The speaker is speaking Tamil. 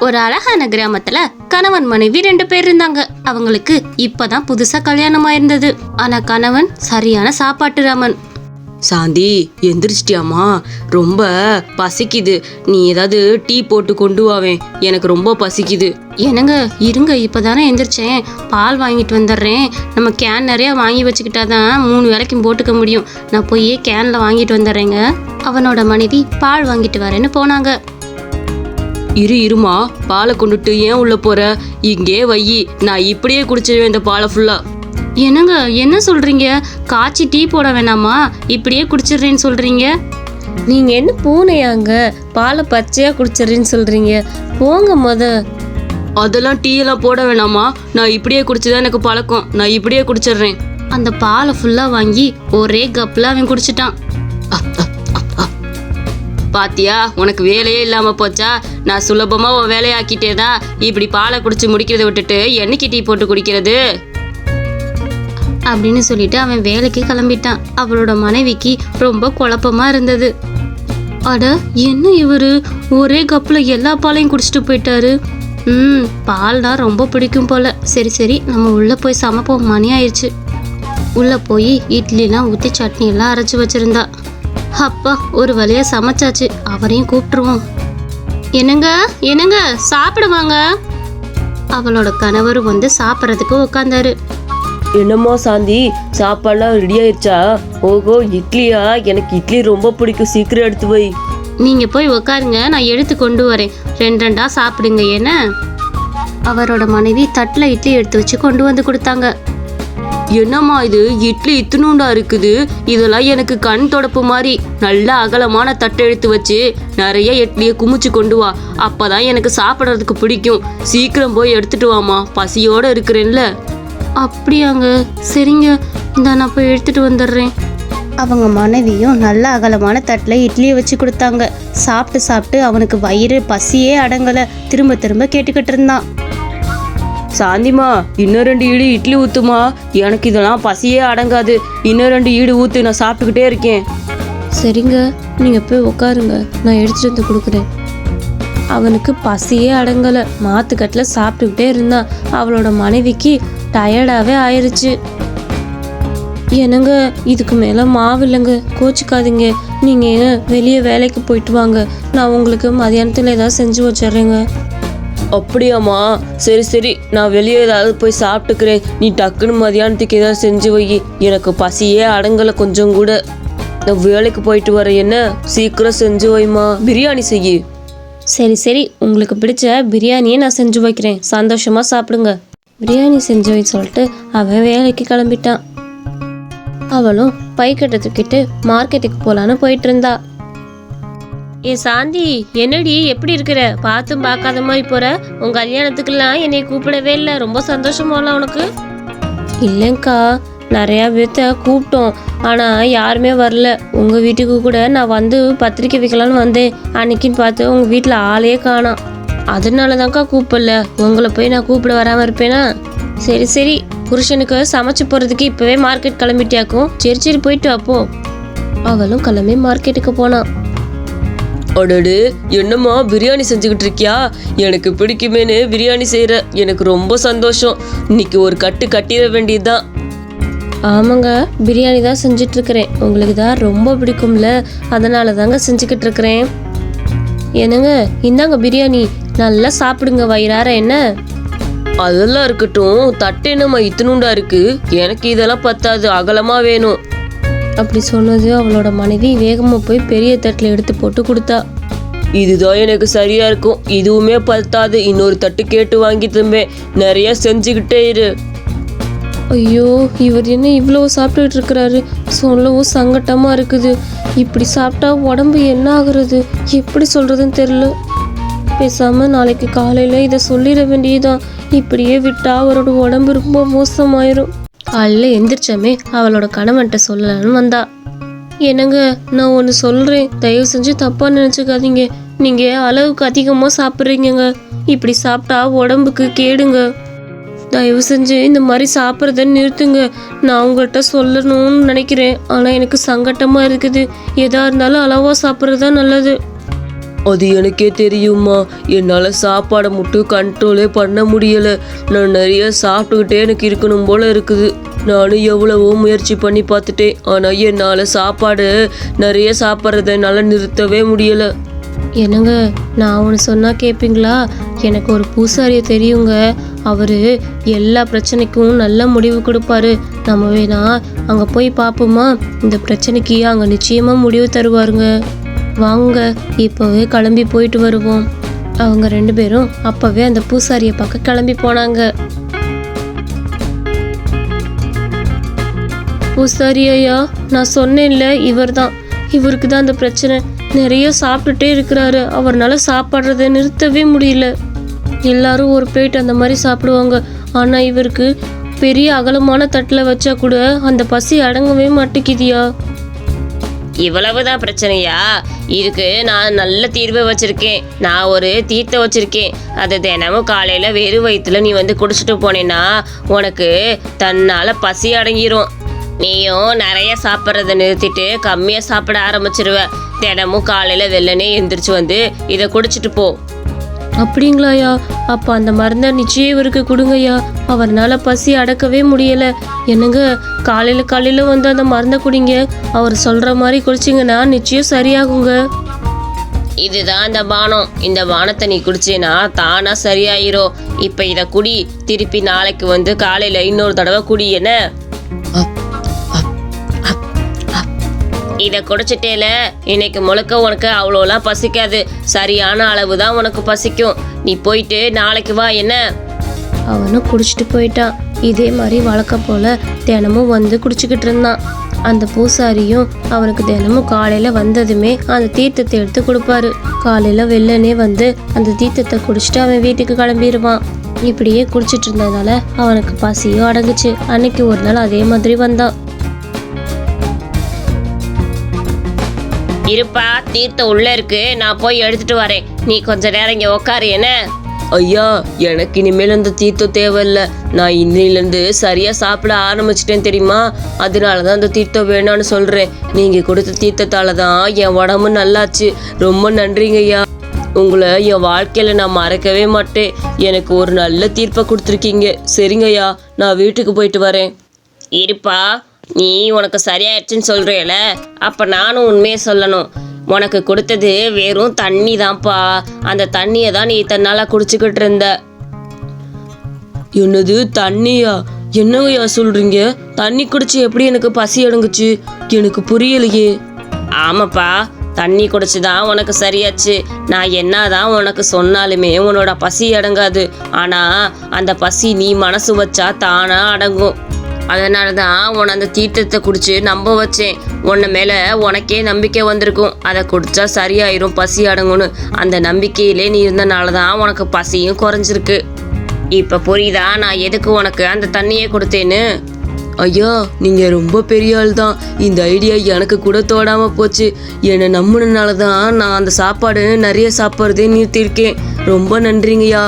ஒரு அழகான கிராமத்துல கணவன் மனைவி ரெண்டு பேர் இருந்தாங்க. அவங்களுக்கு இப்பதான் புதுசா கல்யாணம் ஆயிருந்தது ஆனா கணவன் சரியான சாப்பாட்டு ராமன். சாந்தி எந்திரிச்சிட்டியாமா ரொம்ப பசிக்குது. நீ ஏதாவது டீ போட்டு கொண்டு வாவேன் எனக்கு ரொம்ப பசிக்குது. என்னங்க இருங்க இப்பதானே எந்திரிச்சேன். பால் வாங்கிட்டு வந்துடுறேன். நம்ம கேன் நிறைய வாங்கி வச்சுக்கிட்டாதான் மூணு வேளைக்கும் போட்டுக்க முடியும். நான் போய் கேன்ல வாங்கிட்டு வந்துடுறேங்க. அவனோட மனைவி பால் வாங்கிட்டு வரேன்னு போனாங்க. இரு இருமா பாலை கொண்டுட்டு ஏன் உள்ள போற? இங்கே வையி நான் இப்படியே குடிச்சிருவேன் இந்த பாலை ஃபுல்லா என்னங்க என்ன சொல்றீங்க? காய்ச்சி டீ போட வேணாமா? இப்படியே குடிச்சிடுறேன்னு சொல்றீங்க? நீங்க என்ன பூனையாங்க? பாலை பச்சையா குடிச்சிடுறேன்னு சொல்றீங்க. போங்க முத. அதெல்லாம் டீ எல்லாம் போட வேணாமா? நான் இப்படியே குடிச்சுதான் எனக்கு பழக்கம். நான் இப்படியே குடிச்சிடுறேன். அந்த பாலை ஃபுல்லா வாங்கி ஒரே கப்ல அவன் குடிச்சிட்டான். பாத்தியா? உனக்கு வேலையே இல்லாம போச்சா? நான் சுலபமா உன் வேலையாக்கிட்டேதா இப்படி பாலை குடிச்சு முடிக்கிறத விட்டுட்டு என்னைக்கு டீ போட்டு குடிக்கிறது? அப்படின்னு சொல்லிட்டு அவன் வேலைக்கு கிளம்பிட்டான். அவளோட மனைவிக்கு ரொம்ப குழப்பமா இருந்தது. அட என்ன இவரு? ஒரே கப்பில் எல்லா பாலையும் குடிச்சிட்டு போயிட்டாரு. ம் பால்னா ரொம்ப பிடிக்கும் போல. சரி சரி நம்ம உள்ளே போய் சமைப்போம். மணி ஆயிடுச்சு. உள்ளே போய் இட்லிலாம் ஊற்றி சட்னி எல்லாம் வச்சுருந்தா. அப்பா ஒரு வழியா சமைச்சாச்சு. அவரையும் கூப்பிட்டுருவோம். என்னங்க? என்னங்க? சாப்பிடுவாங்க? அவளோட கணவர் வந்து சாப்பிட்றதுக்கு உட்காந்தாரு என்னம்மா சாந்தி சாப்பாடுலாம் ரெடி ஆயிடுச்சா ஓஹோ இட்லியா? எனக்கு இட்லி ரொம்ப பிடிக்கும். சீக்கிரம் எடுத்து வை. நீங்க போய் உட்காருங்க நான் எடுத்து கொண்டு வரேன். ரெண்டு ரெண்டா சாப்பிடுங்க என்ன? அவரோட மனைவி தட்டில் இட்லி எடுத்து வச்சு கொண்டு வந்து கொடுத்தாங்க. என்னம்மா இது? இட்லி இத்தினூண்டா இருக்குது. இதெல்லாம் எனக்கு கண் தொடப்பு மாதிரி. நல்ல அகலமான தட்டை எடுத்து வச்சு நிறைய இட்லியை குமிச்சு கொண்டு வா. அப்பதான் எனக்கு சாப்பிட்றதுக்கு பிடிக்கும். சீக்கிரம் போய் எடுத்துட்டு வாமா பசியோட இருக்கிறேன்ல. அப்படியாங்க. சரிங்க. இந்த நான் போய் எடுத்துட்டு வந்துடுறேன். அவங்க மனைவியும் நல்ல அகலமான தட்டில் இட்லியை வச்சு கொடுத்தாங்க. சாப்பிட்டு சாப்பிட்டு அவனுக்கு வயிறு பசியே அடங்கலை. திரும்ப திரும்ப கேட்டுக்கிட்டு இருந்தான். சாந்திமா இன்னும் ரெண்டு ஈடு இட்லி ஊத்துமா எனக்கு இதெல்லாம் பசியே அடங்காது. இன்னும் ரெண்டு ஈடு ஊத்து நான் சாப்பிட்டுக்கிட்டே இருக்கேன். சரிங்க. நீங்க போய் உட்காருங்க நான் எடுத்துட்டு வந்து கொடுக்குறேன். அவனுக்கு பசியே அடங்கலை. மாத்துக்கட்டில் சாப்பிட்டுக்கிட்டே இருந்தான் அவளோட மனைவிக்கு டயர்டாகவே ஆயிடுச்சு என்னங்க இதுக்கு மேலே மாவு இல்லைங்க. கோச்சிக்காதீங்க. நீங்கள் வெளியே வேலைக்கு போயிட்டு வாங்க. நான் உங்களுக்கு மதியானத்தில் ஏதாவது செஞ்சு வச்சிடுறேங்க. அப்படியாம்மா? சரி சரி நான் வெளியே ஏதாவது போய் சாப்பிட்டுக்கிறேன். நீ டக்குன்னு மதியானத்துக்கு ஏதாவது செஞ்சு வை. எனக்கு பசியே அடங்கலை கொஞ்சம் கூட. நான் வேலைக்கு போயிட்டு வரேன் என்ன? சீக்கிரம் செஞ்சு வைம்மா. பிரியாணி செய்யி. சரி சரி உங்களுக்கு பிடிச்ச பிரியாணியை நான் செஞ்சு வைக்கிறேன். சந்தோஷமா சாப்பிடுங்க. பிரியாணி செஞ்சு வை சொல்லிட்டு அவன் வேலைக்கு கிளம்பிட்டான். அவளும் பைக்கெட்டை தூக்கிட்டு மார்க்கெட்டுக்கு போகலான்னு போயிட்டு இருந்தா. ஏ சாந்தி என்னடி எப்படி இருக்கிற? பார்த்தும் பார்க்காத மாதிரி போற? உன் கல்யாணத்துக்கெல்லாம் என்னை கூப்பிடவே இல்லை. ரொம்ப சந்தோஷமால உனக்கு. இல்லைங்க்கா நிறையா பேர்த்த கூப்பிட்டோம். ஆனால் யாருமே வரல. உங்கள் வீட்டுக்கு கூட நான் வந்து பத்திரிக்கை வைக்கலான்னு வந்தேன். அன்னைக்குன்னு பார்த்து உங்கள் வீட்டில் ஆளே காணோம் அதனால தான்க்கா கூப்பிடல. உங்களை போய் நான் கூப்பிட வராமல் இருப்பேனா? சரி சரி. புருஷனுக்கு சமைச்சு போகிறதுக்கு இப்போவே மார்க்கெட் கிளம்பிட்டியாக்கும். சரி சரி போயிட்டு அப்போ அவளும் கிளம்பி மார்க்கெட்டுக்கு போனான் அடடு என்னம்மா பிரியாணி செஞ்சுக்கிட்டு இருக்கியா எனக்கு பிடிக்குமேனு பிரியாணி செய்கிற எனக்கு ரொம்ப சந்தோஷம். இன்னைக்கு ஒரு கட்டு கட்டிட வேண்டியதுதான் ஆமாங்க பிரியாணி தான் செஞ்சுட்டு இருக்கிறேன் உங்களுக்கு தான் ரொம்ப பிடிக்கும்ல அதனால தாங்க செஞ்சுக்கிட்டு இருக்கிறேன் என்னங்க இந்தாங்க பிரியாணி. நல்லா சாப்பிடுங்க வயிறார என்ன? அதெல்லாம் இருக்கட்டும் தட்டு என்னம்மா இத்தினுண்டா இருக்கு? எனக்கு இதெல்லாம் பத்தாது அகலமா வேணும். அப்படி சொன்னது அவளோட மனைவி வேகமாக போய் பெரிய தட்டில் எடுத்து போட்டு கொடுத்தா. இதுதான் எனக்கு சரியா இருக்கும். இதுவுமே பத்தாது. இன்னொரு தட்டு கேட்டு வாங்கி தம்பேன் நிறைய செஞ்சுக்கிட்டே இரு. ஐயோ இவர் என்ன இவ்வளோ சாப்பிட்டுட்டு இருக்கிறாரு? சொல்லவும் சங்கட்டமாக இருக்குது. இப்படி சாப்பிட்டா உடம்பு என்ன ஆகுறது? எப்படி சொல்கிறதுன்னு தெரில பேசாமல் நாளைக்கு காலையில் இதை சொல்லிட வேண்டியதுதான். இப்படியே விட்டா அவரோட உடம்பு ரொம்ப மோசமாயிரும். காலையில் எந்திரிச்சமே அவளோட கணவன்கிட்ட சொல்லலான்னு வந்தா. என்னங்க நான் ஒன்று சொல்கிறேன் தயவு செஞ்சு தப்பாக நினச்சிக்காதீங்க. நீங்கள் அளவுக்கு அதிகமாக சாப்பிட்றீங்க இப்படி சாப்பிட்டா உடம்புக்கு கேடுங்க. தயவு செஞ்சு இந்த மாதிரி சாப்பிட்றத நிறுத்துங்க. நான் உங்கள்கிட்ட சொல்லணும்னு நினைக்கிறேன். ஆனால் எனக்கு சங்கட்டமாக இருக்குது. எதா இருந்தாலும் அளவாக சாப்பிட்றது தான் நல்லது. அது எனக்கே தெரியுமா என்னால் சாப்பாடை மட்டும் கண்ட்ரோலே பண்ண முடியலை. நான் நிறைய சாப்பிட்டுக்கிட்டே எனக்கு இருக்கணும் போல இருக்குது. நானும் எவ்வளவோ முயற்சி பண்ணி பார்த்துட்டேன். ஆனால் என்னால் சாப்பாடு நிறைய சாப்பிட்றத என்னால் நிறுத்தவே முடியலை. என்னங்க நான் ஒன்று சொன்னால் கேட்பீங்களா எனக்கு ஒரு பூசாரியை தெரியுங்க. அவர் எல்லா பிரச்சனைக்கும் நல்ல முடிவு கொடுப்பாரு. நம்ம வேணா அங்கே போய் பார்ப்போமா? இந்த பிரச்சனைக்கு அங்கே நிச்சயமாக முடிவு தருவாருங்க. வாங்க இப்போவே கிளம்பி போயிட்டு வருவோம். அவங்க ரெண்டு பேரும் அப்போவே அந்த பூசாரியை பார்க்க கிளம்பி போனாங்க. பூசாரி ஐயா நான் சொன்னேன்ல இவர் தான் இவருக்கு தான் அந்த பிரச்சனை. நிறைய சாப்பிட்டுட்டே இருக்கிறாரு. அவர்னால சாப்பிட்றத நிறுத்தவே முடியல. எல்லாரும் ஒரு பிளேட் அந்த மாதிரி சாப்பிடுவாங்க. ஆனால் இவருக்கு பெரிய அகலமான தட்டில் வச்சா கூட அந்த பசி அடங்கவே மாட்டேங்குதியா இவ்வளவுதான் பிரச்சனையா? இதுக்கு நான் நல்ல தீர்வை வச்சிருக்கேன். நான் ஒரு தீர்த்த வச்சிருக்கேன். அது தினமும் காலையில வெறும் வயிற்றுல நீ வந்து குடிச்சிட்டு போனேன்னா உனக்கு தன்னால பசி அடங்கிரும். நீயும் நிறைய சாப்பிட்றத நிறுத்திட்டு கம்மியா சாப்பிட ஆரம்பிச்சிருவ. தினமும் காலையில வெள்ளனே எந்திரிச்சு வந்து இதை குடிச்சிட்டு போ. அப்படிங்களாயா அப்போ அந்த மருந்தை நிச்சயம் இவருக்கு கொடுங்கய்யா. அவர்னால பசி அடக்கவே முடியல. என்னங்க காலையில் காலையில் வந்து அந்த மருந்தை குடிங்க. அவர் சொல்கிற மாதிரி குடிச்சிங்கன்னா நிச்சயம் சரியாகுங்க. இதுதான் இந்த பானம். இந்த பானத்தை நீ குடிச்சேனா தானா சரியாயிரும் இப்ப இத குடி. திருப்பி நாளைக்கு வந்து காலையில இன்னொரு தடவை குடி என்ன? இத குடிச்சிட்டேல. இன்னைக்கு முழுக்க உனக்கு அவ்வளோலாம் பசிக்காது. சரியான அளவு தான் உனக்கு பசிக்கும். நீ போயிட்டு நாளைக்கு வா என்ன? அவனும் குடிச்சிட்டு போயிட்டான். இதே மாதிரி வழக்கம் போல தினமும் வந்து குடிச்சுக்கிட்டு இருந்தான். அந்த பூசாரியும் அவனுக்கு தினமும் காலையில வந்ததுமே அந்த தீர்த்தத்தை எடுத்து கொடுப்பாரு. காலையில வெள்ளனே வந்து அந்த தீர்த்தத்தை குடிச்சிட்டு அவன் வீட்டுக்கு கிளம்பிடுவான். இப்படியே குடிச்சிட்டு இருந்ததால அவனுக்கு பசியும் அடங்குச்சு. அன்னைக்கு ஒரு நாள் அதே மாதிரி வந்தான். இருப்பா தீர்த்தம் உள்ள இருக்கு நான் போய் எடுத்துட்டு வரேன். நீ கொஞ்ச நேரம் இங்க உக்காரு என்ன? ஐயா எனக்கு இனிமேல் அந்த தீர்த்தம் தேவையில்ல. நான் இன்னையிலேருந்து சரியாக சாப்பிட ஆரம்பிச்சிட்டேன் தெரியுமா? அதனால தான் அந்த தீர்த்தம் வேணான்னு சொல்கிறேன் நீங்கள் கொடுத்த தீர்த்தத்தால தான் என் உடம்பு நல்லாச்சு. ரொம்ப நன்றிங்க ஐயா. உங்களை என் வாழ்க்கையில் நான் மறக்கவே மாட்டேன். எனக்கு ஒரு நல்ல தீர்ப்பை கொடுத்துருக்கீங்க. சரிங்க ஐயா. நான் வீட்டுக்கு போயிட்டு வரேன். இருப்பா நீ உனக்கு சரியாயிடுச்சுன்னு சொல்றேல அப்ப நானும் உண்மையை சொல்லணும். உனக்கு கொடுத்தது வெறும் தண்ணி தான்ப்பா. அந்த தண்ணியை தான் நீ இத்தனை நாளா குடிச்சுக்கிட்டு இருந்த. என்னது தண்ணியா? என்னங்கய்யா சொல்கிறீங்க தண்ணி குடிச்சு எப்படி எனக்கு பசி அடங்குச்சு? எனக்கு புரியலையே. ஆமாப்பா தண்ணி குடிச்சு தான் உனக்கு சரியாச்சு. நான் என்னதான் உனக்கு சொன்னாலுமே உன்னோட பசி அடங்காது. ஆனா அந்த பசி நீ மனசு வச்சா தானா அடங்கும். அதனால தான் உன்னை அந்த தீர்த்தத்தை குடிச்சு நம்ப வச்சேன். உன்னை மேலே உனக்கே நம்பிக்கை வந்திருக்கும். அதை குடிச்சா சரியாயிரும் பசி அடங்கும்னு. அந்த நம்பிக்கையிலே நீ இருந்தனால தான் உனக்கு பசியும் குறைஞ்சிருக்கு. இப்போ புரியுதா? நான் எதுக்கு உனக்கு அந்த தண்ணியை கொடுத்தேன்னு? ஐயா நீங்கள் ரொம்ப பெரிய ஆள் தான் இந்த ஐடியா எனக்கு கூட தோடாமல் போச்சு. என்னை நம்பினனால தான் நான் அந்த சாப்பாடு நிறைய சாப்பிட்றதே நிறுத்தியிருக்கேன். ரொம்ப நன்றிங்கய்யா.